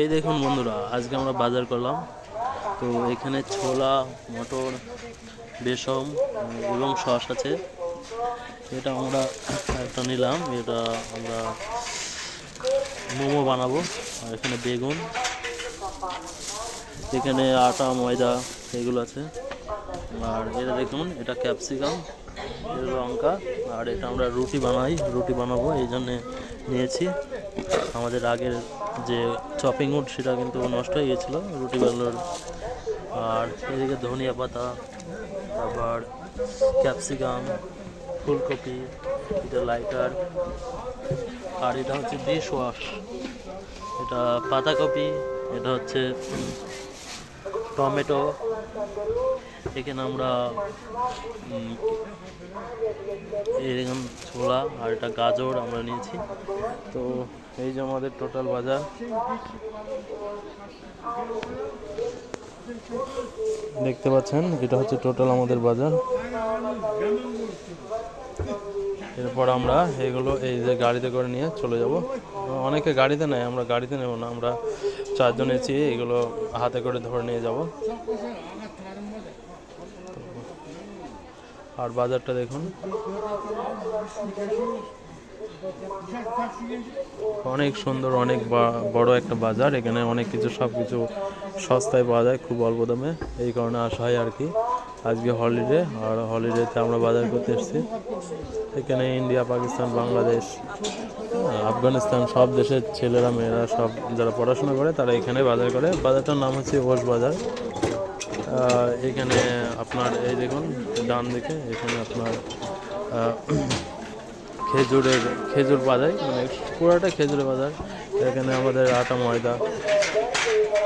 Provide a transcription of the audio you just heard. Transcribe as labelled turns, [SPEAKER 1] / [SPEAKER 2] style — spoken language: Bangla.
[SPEAKER 1] এই দেখুন বন্ধুরা, আজকে আমরা বাজার করলাম। তো এখানে ছোলা, মটর বেসম এবং সস আছে। এটা আমরা একটা নিলাম, এটা আমরা মোমো বানাবো। আর এখানে বেগুন, এখানে আটা, ময়দা, এগুলো আছে। আর এটা দেখুন, এটা ক্যাপসিকাম। এটা লঙ্কা, আর এটা আমরা রুটি বানাই, রুটি বানাবো, এই জন্যে নিয়েছি। আমাদের আগের যে চপিং উড সেটা কিন্তু নষ্ট হয়ে গেছিল রুটি বানানোর। আর এদিকে ধনিয়া পাতা, তারপর ক্যাপসিকাম ফুলকপি, এটা লাইটার আর এটা হচ্ছে ডিশ ওয়াশ এটা পাতাকপি, এটা হচ্ছে টমেটো এখানে আমরা এরকম ছোলা আর এটা গাজর আমরা নিয়েছি। তো এই যে আমাদের টোটাল বাজার। দেখতে পাচ্ছেন, এটা হচ্ছে টোটাল আমাদের বাজার। এরপর আমরা এগুলো এই যে গাড়িতে করে নিয়ে চলে যাব। অনেকে গাড়িতে নেয়, আমরা গাড়িতে নেব না, আমরা চারজন এসেছি এগুলো হাতে করে ধরে নিয়ে যাব। আর বাজারটা দেখুন। অনেক সুন্দর, অনেক বড় একটা বাজার। এখানে অনেক কিছু, সব কিছু সস্তায় পাওয়া যায়, খুব অল্প দামে। এই কারণে আসা হয় আর কি। আজকে হলিডে আর হলিডেতে আমরা বাজার করতে এসেছি। এখানে ইন্ডিয়া, পাকিস্তান, বাংলাদেশ, আফগানিস্তান, সব দেশের ছেলেরা, মেয়েরা, সব যারা পড়াশোনা করে, তারা এখানে বাজার করে। বাজারটার নাম হচ্ছে ওস বাজার। এখানে আপনার, এই দেখুন, ডান দিকে এখানে আপনার খেজুরের, খেজুর বাজার মানে পুরাটা খেজুরের বাজার। এখানে আমাদের আটা ময়দা